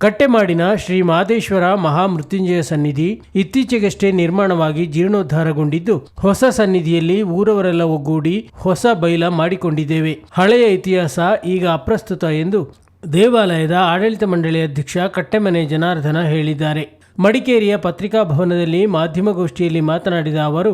ಕಟ್ಟೆಮಾಡಿನ ಶ್ರೀ ಮಹದೇಶ್ವರ ಮಹಾಮೃತ್ಯುಂಜಯ ಸನ್ನಿಧಿ ಇತ್ತೀಚೆಗಷ್ಟೇ ನಿರ್ಮಾಣವಾಗಿ ಜೀರ್ಣೋದ್ಧಾರಗೊಂಡಿದ್ದು, ಹೊಸ ಸನ್ನಿಧಿಯಲ್ಲಿ ಊರವರೆಲ್ಲ ಒಗ್ಗೂಡಿ ಹೊಸ ಬೈಲ ಮಾಡಿಕೊಂಡಿದ್ದೇವೆ. ಹಳೆಯ ಇತಿಹಾಸ ಈಗ ಅಪ್ರಸ್ತುತ ಎಂದು ದೇವಾಲಯದ ಆಡಳಿತ ಮಂಡಳಿ ಅಧ್ಯಕ್ಷ ಕಟ್ಟೆಮನೆ ಜನಾರ್ದನ ಹೇಳಿದ್ದಾರೆ. ಮಡಿಕೇರಿಯ ಪತ್ರಿಕಾ ಭವನದಲ್ಲಿ ಮಾಧ್ಯಮಗೋಷ್ಠಿಯಲ್ಲಿ ಮಾತನಾಡಿದ ಅವರು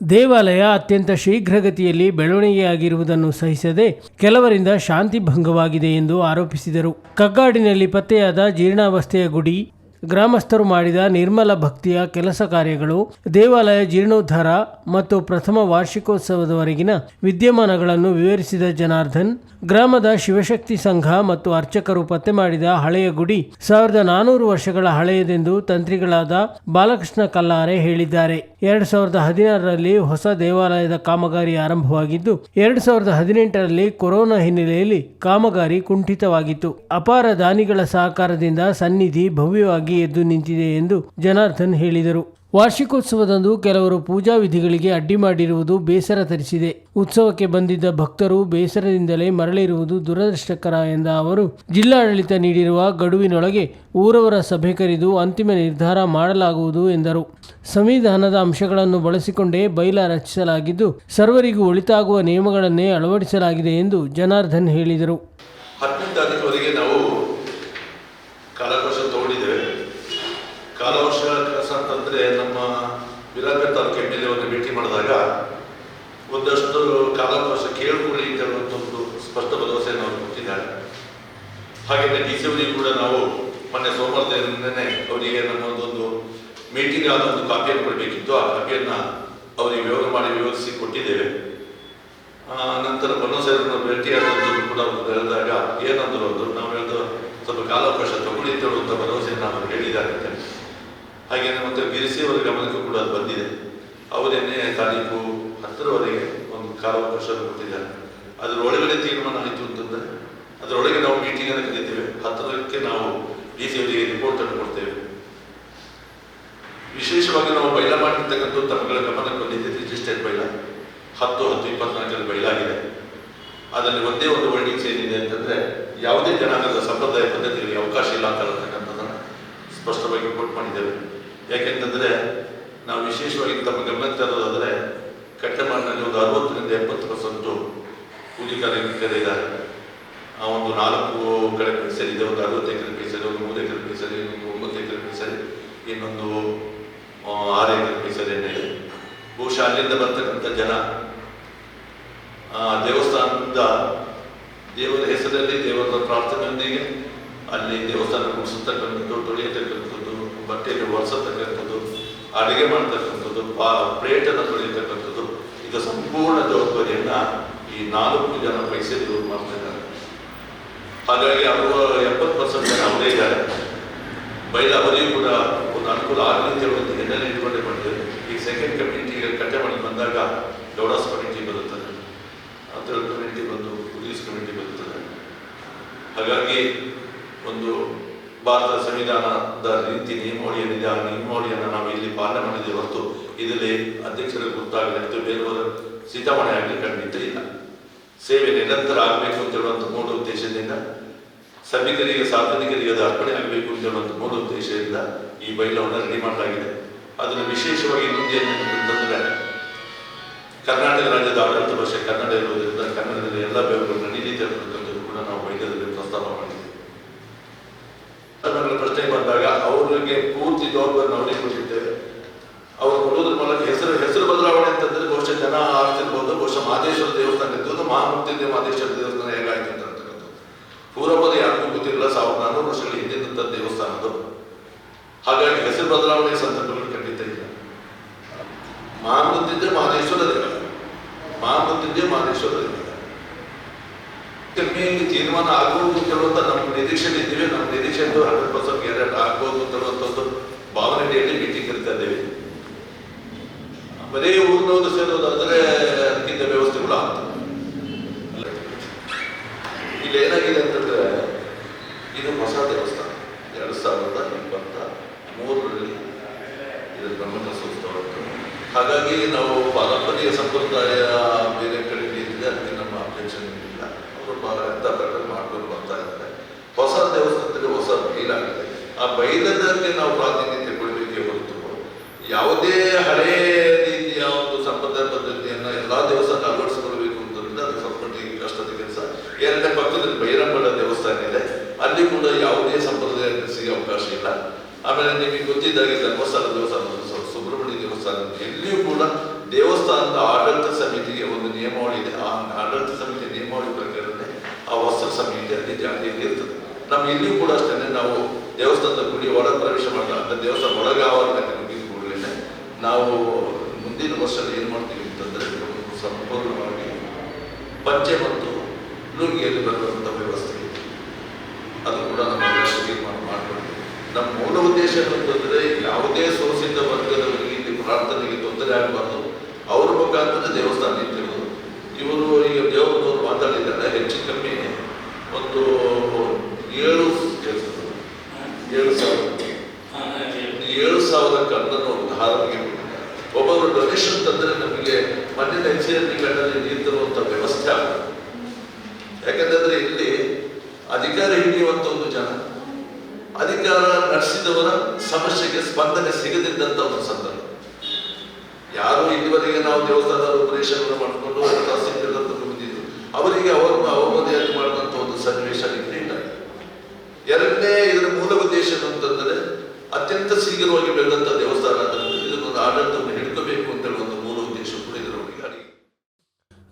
ದೇವಾಲಯ ಅತ್ಯಂತ ಶೀಘ್ರಗತಿಯಲ್ಲಿ ಬೆಳವಣಿಗೆಯಾಗಿರುವುದನ್ನು ಸಹಿಸದೆ ಕೆಲವರಿಂದ ಶಾಂತಿ ಭಂಗವಾಗಿದೆ ಎಂದು ಆರೋಪಿಸಿದರು. ಕಗ್ಗಾಡಿನಲ್ಲಿ ಪತ್ತೆಯಾದ ಜೀರ್ಣಾವಸ್ಥೆಯ ಗುಡಿ ಗ್ರಾಮಸ್ಥರು ಮಾಡಿದ ನಿರ್ಮಲ ಭಕ್ತಿಯ ಕೆಲಸ ಕಾರ್ಯಗಳು ದೇವಾಲಯ ಜೀರ್ಣೋದ್ಧಾರ ಮತ್ತು ಪ್ರಥಮ ವಾರ್ಷಿಕೋತ್ಸವದವರೆಗಿನ ವಿದ್ಯಮಾನಗಳನ್ನು ವಿವರಿಸಿದ ಜನಾರ್ದನ್, ಗ್ರಾಮದ ಶಿವಶಕ್ತಿ ಸಂಘ ಮತ್ತು ಅರ್ಚಕರು ಪತ್ತೆ ಮಾಡಿದ ಹಳೆಯ ಗುಡಿ ಸಾವಿರದ ನಾನೂರು ವರ್ಷಗಳ ಹಳೆಯದೆಂದು ತಂತ್ರಿಗಳಾದ ಬಾಲಕೃಷ್ಣ ಕಲ್ಲಾರೆ ಹೇಳಿದ್ದಾರೆ. ಎರಡ್ ಸಾವಿರದ ಹದಿನಾರರಲ್ಲಿ ಹೊಸ ದೇವಾಲಯದ ಕಾಮಗಾರಿ ಆರಂಭವಾಗಿದ್ದು, ಎರಡ್ ಸಾವಿರದ ಹದಿನೆಂಟರಲ್ಲಿ ಕೊರೋನಾ ಹಿನ್ನೆಲೆಯಲ್ಲಿ ಕಾಮಗಾರಿ ಕುಂಠಿತವಾಗಿತ್ತು. ಅಪಾರ ದಾನಿಗಳ ಸಹಕಾರದಿಂದ ಸನ್ನಿಧಿ ಭವ್ಯವಾಗಿ ಎದ್ದು ನಿಂತಿದೆ ಎಂದು ಜನಾರ್ದನ್ ಹೇಳಿದರು. ವಾರ್ಷಿಕೋತ್ಸವದಂದು ಕೆಲವರು ಪೂಜಾ ವಿಧಿಗಳಿಗೆ ಅಡ್ಡಿ ಮಾಡಿರುವುದು ಬೇಸರ ತರಿಸಿದೆ. ಉತ್ಸವಕ್ಕೆ ಬಂದಿದ್ದ ಭಕ್ತರು ಬೇಸರದಿಂದಲೇ ಮರಳಿರುವುದು ದುರದೃಷ್ಟಕರ ಎಂದ ಅವರು, ಜಿಲ್ಲಾಡಳಿತ ನೀಡಿರುವ ಗಡುವಿನೊಳಗೆ ಊರವರ ಸಭೆ ಕರೆದು ಅಂತಿಮ ನಿರ್ಧಾರ ಮಾಡಲಾಗುವುದು ಎಂದರು. ಸಂವಿಧಾನದ ಅಂಶಗಳನ್ನು ಬಳಸಿಕೊಂಡೇ ಬೈಲ ರಚಿಸಲಾಗಿದ್ದು, ಸರ್ವರಿಗೂ ಒಳಿತಾಗುವ ನಿಯಮಗಳನ್ನೇ ಅಳವಡಿಸಲಾಗಿದೆ ಎಂದು ಜನಾರ್ದನ್ ಹೇಳಿದರು. ಕಾಲವರ್ಷ ಕೆಲಸ ಅಂತಂದರೆ ನಮ್ಮ ವಿರಾಗ ತಾಲೂಕು ಎಂ ಎಲ್ ಎ ಭೇಟಿ ಮಾಡಿದಾಗ ಒಂದಷ್ಟು ಕಾಲಕೋಶ ಕೇಳಿಕೊಳ್ಳಿ ಅಂತ ಒಂದು ಸ್ಪಷ್ಟ ಭರವಸೆಯನ್ನು ಅವರು ಕೊಟ್ಟಿದ್ದಾರೆ. ಹಾಗೆಯೇ ಡಿ ಸಿ ಅವರಿಗೆ ಕೂಡ ನಾವು ಮೊನ್ನೆ ಸೋಮವಾರದಿಂದನೇ ಅವರಿಗೆ ನಮ್ಮದೊಂದು ಮೀಟಿಂಗ್ ಆದ ಒಂದು ಕಾಪಿಯನ್ನು ಕೊಡಬೇಕಿತ್ತು. ಆ ಕಾಪಿಯನ್ನು ಅವರಿಗೆ ವಿವರ ಮಾಡಿ ವಿವರಿಸಿ ಕೊಟ್ಟಿದ್ದೇವೆ. ನಂತರ ಬನ್ನಸೇರನ್ನು ಭೇಟಿಯಾದಂಥದ್ದು ಕೂಡ ಹೇಳಿದಾಗ ಏನಂದ್ರು ಅವರು, ನಾವು ಹೇಳಿದ ಸ್ವಲ್ಪ ಕಾಲಾವಕಾಶ ತಗೊಳ್ಳಿ ಅಂತ ಭರವಸೆಯನ್ನು ಅವರು ಹೇಳಿದ್ದಾರೆ ಅಂತ ಹಾಗೇನೆ ಮತ್ತೆ ಬಿರಿಸಿ ಅವರ ಗಮನಕ್ಕೂ ಕೂಡ ಅದು ಬಂದಿದೆ. ಅವರೇನೇ ತಾಲೀಕು ಹತ್ತರವರೆಗೆ ಒಂದು ಕಾಲಾವಕಾಶ ಕೊಟ್ಟಿದ್ದಾರೆ. ಅದರ ಒಳಗಡೆ ತೀರ್ಮಾನ ಆಯಿತು ಅಂತಂದರೆ, ಅದರೊಳಗೆ ನಾವು ಮೀಟಿಂಗ್ ಅನ್ನು ಕರೀತೇವೆ. ಹತ್ತರಕ್ಕೆ ನಾವು ಡಿ ಸಿ ಅವರಿಗೆ ರಿಪೋರ್ಟ್ ಅನ್ನು ಕೊಡ್ತೇವೆ. ವಿಶೇಷವಾಗಿ ನಾವು ಬೈಲ ಮಾಡಿರ್ತಕ್ಕಂಥ ತಮ್ಮಗಳ ಗಮನಕ್ಕೆ ಬಂದಿದೆ. ರಿಜಿಸ್ಟರ್ಡ್ ಬೈಲ. ಹತ್ತು ಹತ್ತು ಇಪ್ಪತ್ನಾಲ್ಕರಲ್ಲಿ ಬೈಲಾಗಿದೆ ಅದರಲ್ಲಿ ಒಂದೇ ಒಂದು ವರ್ಡಿಂಗ್ಸ್ ಏನಿದೆ ಅಂತಂದ್ರೆ, ಯಾವುದೇ ಜನಾಂಗದ ಸಂಪ್ರದಾಯ ಪದ್ಧತಿಗಳಿಗೆ ಅವಕಾಶ ಇಲ್ಲ ಅಂತ ಹೇಳ್ತಕ್ಕಂಥದ್ದನ್ನು ಸ್ಪಷ್ಟವಾಗಿ ರಿಪೋರ್ಟ್ ಮಾಡಿದ್ದೇವೆ. ಯಾಕೆಂತಂದ್ರೆ ನಾವು ವಿಶೇಷವಾಗಿ ತಮ್ಮ ಗಮನಕ್ಕೆ ತರೋದಾದರೆ ಕಟ್ಟಮಾಡಿನಲ್ಲಿ ಒಂದು ಅರವತ್ತರಿಂದ ಎಪ್ಪತ್ತು ಪರ್ಸೆಂಟು ಕೂಲಿ ಕಾರ್ಮಿಕರಿದ್ದಾರೆ ಆ ಒಂದು ನಾಲ್ಕು ಕಡೆ ಇದೆ, ಒಂದು ಅರವತ್ತು ಎಕರೆ ಪೈಸಲ್ ಒಂದು ಮೂರು ಎಕರೆ ಪೈಸಲ್ ಇನ್ನೊಂದು ಒಂಬತ್ತು ಎಕರೆ ಪೈಸಲ್ ಇನ್ನೊಂದು ಆರು ಎಕರೆ ಪೈಸಲ್ ಏನಿದೆ ಬಹುಶಃ ಅಲ್ಲಿಂದ ಬರ್ತಕ್ಕಂಥ ಜನ ದೇವಸ್ಥಾನದ, ದೇವರ ಹೆಸರಲ್ಲಿ ದೇವರ ಪ್ರಾರ್ಥನೆಯೊಂದಿಗೆ ಅಲ್ಲಿ ದೇವಸ್ಥಾನ ಕುಡಿಸತಕ್ಕಂಥದ್ದು ತೊಳೆಯತಕ್ಕಂಥದ್ದು ಬಟ್ಟೆಯಲ್ಲಿ ಒರೆಸತಕ್ಕಂಥದ್ದು ಅಡುಗೆ ಮಾಡ್ತಕ್ಕಂಥದ್ದು ಪಾ ಪ್ಲೇಟನ್ನು ತೊಳೆಯತಕ್ಕಂಥದ್ದು ಇದು ಸಂಪೂರ್ಣ ಜವಾಬ್ದಾರಿಯನ್ನ ಈ ನಾಲ್ಕು ಜನ ಪೈಸೆಗಳು ಮಾಡ್ತಾ ಇದ್ದಾರೆ. ಹಾಗಾಗಿ ಅವರು ಎಪ್ಪತ್ತು ಪರ್ಸೆಂಟ್ ಜನ ಅವರೇ ಇದ್ದಾರೆ. ಬೈಲ ಅವರಿಗೂ ಕೂಡ ಒಂದು ಅನುಕೂಲ ಆಗಲಿ ಅಂತ ಹೇಳುವಂಥ ಹಿನ್ನೆಲೆ ಇಟ್ಕೊಂಡೇ ಮಾಡಿದ್ದೇವೆ ಈ ಸೆಕೆಂಡ್ ಕಮ್ಯುನಿಟಿಗೆ ಕಟ್ಟೆ ಮಾಡಿ ಬಂದಾಗ ಗೌಡಾಸ್ ಕಮಿಟಿ ಬರುತ್ತದೆ. ಥರ್ಡ್ ಕಮ್ಯುನಿಟಿ ಬಂದು ಪೊಲೀಸ್ ಕಮಿಟಿ ಬರುತ್ತದೆ. ಹಾಗಾಗಿ ಒಂದು ಭಾರತ ಸಂವಿಧಾನದ ರೀತಿ ನಿಯಮಾವಳಿ ಏನಿದೆ ಆ ನಿಯಮಾವಳಿಯನ್ನು ನಾವು ಇಲ್ಲಿ ಪಾಲನೆ ಮಾಡಿದ್ದೇವೆ ಹೊರತು ಇದರಲ್ಲಿ ಅಧ್ಯಕ್ಷರಿಗೆ ಗೊತ್ತಾಗಲಿ ಅಥವಾ ಬೇರೆಯವರ ಸೀತಾಮಣೆ ಆಗಲಿ ಖಂಡಿತ ಇಲ್ಲ. ಸೇವೆ ನಿರಂತರ ಆಗಬೇಕು ಅಂತ ಹೇಳುವಂಥ ಮೂಲ ಉದ್ದೇಶದಿಂದ, ಸಭಿಕರಿಗೆ, ಸಾರ್ವಜನಿಕರಿಗೆ ಅದು ಅರ್ಪಣೆ ಆಗಬೇಕು ಅಂತ ಹೇಳುವಂಥ ಮೂಲ ಉದ್ದೇಶದಿಂದ ಈ ಬೈಲವನ್ನು ರೆಡಿ ಮಾಡಲಾಗಿದೆ. ಅದನ್ನು ವಿಶೇಷವಾಗಿ ಇನ್ನೊಂದು ಏನಂತಂದ್ರೆ, ಕರ್ನಾಟಕ ರಾಜ್ಯದ ಆಡಳಿತ ಭಾಷೆ ಕನ್ನಡ ಇರುವುದರಿಂದ ಕನ್ನಡದಲ್ಲಿ ಎಲ್ಲ ಬೇವುಗಳು ನಡೀಲಿದೆ ಅಂತಕ್ಕಂಥದ್ದು ಕೂಡ ನಾವು ವೈದ್ಯರಲ್ಲಿ ಪ್ರಸ್ತಾಪ ಮಾಡಿದ್ದೀವಿ ನನ್ನ ಪ್ರಶ್ನೆ ಬಂದಾಗ ಅವರಿಗೆ ಪೂರ್ತಿ ಜವಾಬ್ದಾರಿ ಅವರಿಗೆ ಕೊಟ್ಟಿದ್ದೇವೆ ಅವರು ಕೊಡುವುದ್ರ ಮೂಲಕ ಹೆಸರು ಹೆಸರು ಬದಲಾವಣೆ ಅಂತಂದ್ರೆ ಬಹುಶಃ ಜನ ಆಗ್ತಿರ್ಬೋದು ಬಹುಶಃ ಮಹದೇಶ್ವರ ದೇವಸ್ಥಾನ ಇದ್ದು ಮಹಾಮುಕ್ತಿ ಮಹದೇಶ್ವರ ದೇವಸ್ಥಾನ ಹೇಗಾಯ್ತು ಅಂತ ಅಂತಕ್ಕಂಥದ್ದು ಪೂರ್ವಪದ ಯಾರಿಗೂ ಗೊತ್ತಿರಲಿಲ್ಲ, ಸಾವಿರದ ನಾನ್ನೂರು ವರ್ಷಗಳ ಹಿಂದೆ ನಿಂತ ಅದು ಹಾಗಾಗಿ ಹೆಸರು ಬದಲಾವಣೆ ಸಂದರ್ಭಗಳು ಖಂಡಿತ ಇಲ್ಲ. ಮಹಾಮೃತ್ಯುಂಜಯ ಮಹದೇಶ್ವರ ದೇವಾಲಯ. ಮಹಾಮೃತ್ಯುಂಜಯ ಮಹದೇಶ್ವರ ದೇವಾಲಯ. ಕಮ್ಮಿಯಲ್ಲಿ ತೀರ್ಮಾನ ಆಗುವುದು ಕೆಲವಂತ ನಮ್ಮ ನಿರೀಕ್ಷೆ ಇದ್ದೀವಿ. ನಮ್ಮ ನಿರೀಕ್ಷೆ ಹಂಡ್ರೆಡ್ ಪರ್ಸೆಂಟ್ ಗ್ಯಾರಂಟ್ ಆಗ್ಬೋದು ಅಂತ ಭಾವನೆ ಭಾವನೆಯಲ್ಲಿ ಮೀಟಿಂಗ್ ಕರಿತಾ ಇದ್ದೇವೆ. ಬರೀ ಊರಿನವರು ಸೇರೋದಾದ್ರೆ ಅದಕ್ಕಿಂತ ವ್ಯವಸ್ಥೆಗಳು ಆಗ್ತವೆ. ಇಲ್ಲಿ ಏನಾಗಿದೆ ಅಂತಂದ್ರೆ ಇದು ಹೊಸ ದೇವಸ್ಥಾನ ಎರಡು ಸಾವಿರದ ಇಪ್ಪತ್ತ ಮೂರರಲ್ಲಿ ಇದು ಬ್ರಹ್ಮಕಲಶೋತ್ಸವ ಇತ್ತು. ಹಾಗಾಗಿ ನಾವು ಪಾರಂಪರಿಕ ಸಂಪ್ರದಾಯ ಬೇರೆ ಕಡೆ ಇದೆ ಅದಕ್ಕೆ ನಮ್ಮ ಅಬ್ಜೆಕ್ಷನ್ ಇಲ್ಲ ಅವರು ಎಂತ ಪ್ರಕಾರ ಮಾಡ್ಕೊಂಡು ಬರ್ತಾ ಇದ್ದಾರೆ ಹೊಸ ದೇವಸ್ಥಾನದಲ್ಲಿ ಹೊಸ ಬೈಲ್ ಆಗಿದೆ ಆ ಬೈಲದಲ್ಲಿ ನಾವು ಪ್ರಾತಿನಿಧ್ಯ ಕೊಡಬೇಕೇ ಹೊರತು ಯಾವುದೇ ಹಳೇ ರೀತಿಯ ಒಂದು ಸಂಪ್ರದಾಯ ಪದ್ಧತಿಯನ್ನ ಎಲ್ಲಾ ದೇವಸ್ಥಾನ ಅಳವಡಿಸಿಕೊಳ್ಬೇಕು ಅಂತಂದ್ರೆ ಅದು ಸ್ವಲ್ಪ ಕಷ್ಟದ ಕೆಲಸ. ಎರಡನೇ ಪಕ್ಕದಲ್ಲಿ ಬೈರಂಬಳ ದೇವಸ್ಥಾನ ಇದೆ. ಅಲ್ಲಿ ಕೂಡ ಯಾವುದೇ ಸಂಪ್ರದಾಯ ಸಿಗೋ ಅವಕಾಶ ಇಲ್ಲ. ಆಮೇಲೆ ನಿಮಗೆ ಗೊತ್ತಿದ್ದಾಗಿ ಧರ್ಮಸ್ಥಳ ದೇವಸ್ಥಾನ ಸುಬ್ರಹ್ಮಣ್ಯ ದೇವಸ್ಥಾನ ಎಲ್ಲಿಯೂ ಕೂಡ ದೇವಸ್ಥಾನದ ಆಡಳಿತ ಸಮಿತಿಗೆ ಒಂದು ನಿಯಮಾವಳಿ ಇದೆ. ಆ ಆಡಳಿತ ಸಮಿತಿ ನಿಯಮಾವಳಿ ಪ್ರಕಾರನೇ ಆ ವಸ್ತ್ರ ಸಮಿತಿ ಅಲ್ಲಿ ಜಾತಿಯಲ್ಲಿ ಇರ್ತದೆ. ನಮ್ಮ ಇಲ್ಲಿಯೂ ಕೂಡ ಅಷ್ಟೇ ನಾವು ದೇವಸ್ಥಾನದ ಗುಡಿ ಒಳ ಪ್ರವೇಶ ಮಾಡ್ತಾ ಅಂತ ದೇವಸ್ಥಾನ ಒಳಗೆ ಆವರಣಕ್ಕೆ ಮುಗಿದು ಕೂಡಲೇ ನಾವು ಮುಂದಿನ ವರ್ಷ ಏನು ಮಾಡ್ತೀವಿ ಅಂತಂದ್ರೆ ಸಂಪೂರ್ಣವಾಗಿ ಪಂಚೆ ಮತ್ತು ಲುಂಗಿಯಲ್ಲಿ ಬರುವಂಥ ವ್ಯವಸ್ಥೆ. ಅದು ಕೂಡ ನಮ್ಮ ತೀರ್ಮಾನ ನಮ್ಮ ಮೂಲ ಉದ್ದೇಶ ಅಂತಂದ್ರೆ ಯಾವುದೇ ಶೋಷಿತ ವರ್ಗದವರಿಗೆ ಇಲ್ಲಿ ಪ್ರಾರ್ಥನೆಗೆ ತೊಂದರೆ ಆಗಬಾರ್ದು ಅವ್ರ ಮುಖಾಂತರ ದೇವಸ್ಥಾನ ನಿಂತಿರೋದು. ಇವರು ಈಗ ದೇವರವರು ಮಾತಾಡಿದ್ದಾರೆ, ಹೆಚ್ಚು ಕಮ್ಮಿ ಒಂದು ಏಳು ಏಳು ಸಾವಿರ. ಏಳು ಸಾವಿರ ಕಣ್ಣನ್ನು ಒಂದು ಹಾರ ಒಬ್ಬರು ಡೊನೇಷನ್ ತಂದರೆ ನಮಗೆ ಮಣ್ಣಿನ ಹೆಚ್ಚಿನ ಯಾರು ಇಲ್ಲಿವರೆಗೆ ನಾವು ದೇವಸ್ಥಾನದ ಉಪದೇಶವನ್ನು ಮಾಡಿಕೊಂಡು ಹತ್ರ ಬಂದಿದ್ದು ಅವರಿಗೆ ಅವರನ್ನು ಅವಮರ್ಯಾದೆ ಮಾಡಿದಂತ ಒಂದು ಸನ್ನಿವೇಶ ಇರಲಿಲ್ಲ ಎರಡನೇ ಇದರ ಮೂಲ ಉದ್ದೇಶ ಅಂತಂದ್ರೆ ಅತ್ಯಂತ ಶೀಘ್ರವಾಗಿ ಬೆಳೆದಂತ ದೇವಸ್ಥಾನ ಆಡಳಿತವನ್ನು ಹಿಡ್ಕೋಬೇಕು ಅಂತ ಒಂದು ಮೂಲ ಉದ್ದೇಶ ಕೂಡ ಇದರೊಳಗೆ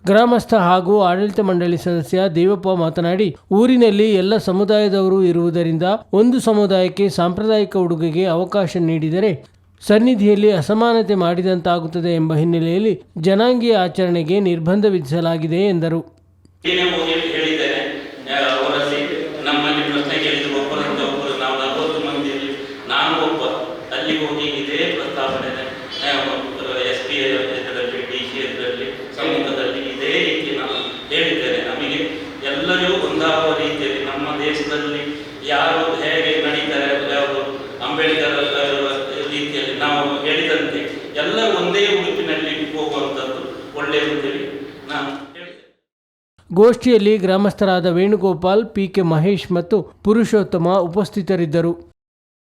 ಗ್ರಾಮಸ್ಥ ಹಾಗೂ ಆಡಳಿತ ಮಂಡಳಿ ಸದಸ್ಯ ದೇವಪ್ಪ ಮಾತನಾಡಿ, ಊರಿನಲ್ಲಿ ಎಲ್ಲ ಸಮುದಾಯದವರು ಇರುವುದರಿಂದ ಒಂದು ಸಮುದಾಯಕ್ಕೆ ಸಾಂಪ್ರದಾಯಿಕ ಉಡುಗೆಗೆ ಅವಕಾಶ ನೀಡಿದರೆ ಸನ್ನಿಧಿಯಲ್ಲಿ ಅಸಮಾನತೆ ಮಾಡಿದಂತಾಗುತ್ತದೆ ಎಂಬ ಹಿನ್ನೆಲೆಯಲ್ಲಿ ಜನಾಂಗೀಯ ಆಚರಣೆಗೆ ನಿರ್ಬಂಧ ವಿಧಿಸಲಾಗಿದೆ ಎಂದರು. ಎಲ್ಲರೂ ಒಂದಾಗುವ ರೀತಿಯಲ್ಲಿ ನಮ್ಮ ದೇಶದಲ್ಲಿ ನಮ್ಮಲ್ಲಿ ಪ್ರಶ್ನೆ ಕೇಳಿದ್ರು ಒಬ್ಬರಿಂದ ಒಬ್ಬರು ನಾವು ನಲವತ್ತು ಮಂದಿಯಲ್ಲಿ ನಾನು ಒಬ್ಬ ಅಲ್ಲಿ ಹೋಗಿ ಇದೇ ಪ್ರಸ್ತಾವನೆ ಎಸ್ ಪಿ ಇದರಲ್ಲಿ ಡಿ ಸಿ ಇದರಲ್ಲಿ ಸಮ್ಮುಖದಲ್ಲಿ ಇದೇ ರೀತಿ ನಾನು ಹೇಳಿದ್ದೇನೆ ನಮಗೆ ಎಲ್ಲರೂ ಒಂದಾಗುವ ರೀತಿಯಲ್ಲಿ ನಮ್ಮ ದೇಶದಲ್ಲಿ ಯಾರು ಹೇಗೆ ನಡೀತಾರೆ ಯಾರು ಅಂಬೇಡ್ಕರ್ ಅವರ ರೀತಿಯಲ್ಲಿ ನಾವು ಹೇಳಿದಂತೆ ಎಲ್ಲ ಒಂದೇ ಉಡುಪಿನಲ್ಲಿ ಹೋಗುವಂಥದ್ದು ಒಳ್ಳೆಯದಂತೇಳಿ ನಾನು ಗೋಷ್ಠಿಯಲ್ಲಿ ಗ್ರಾಮಸ್ಥರಾದ ವೇಣುಗೋಪಾಲ್ ಪಿಕೆ ಮಹೇಶ್ ಮತ್ತು ಪುರುಷೋತ್ತಮ ಉಪಸ್ಥಿತರಿದ್ದರು.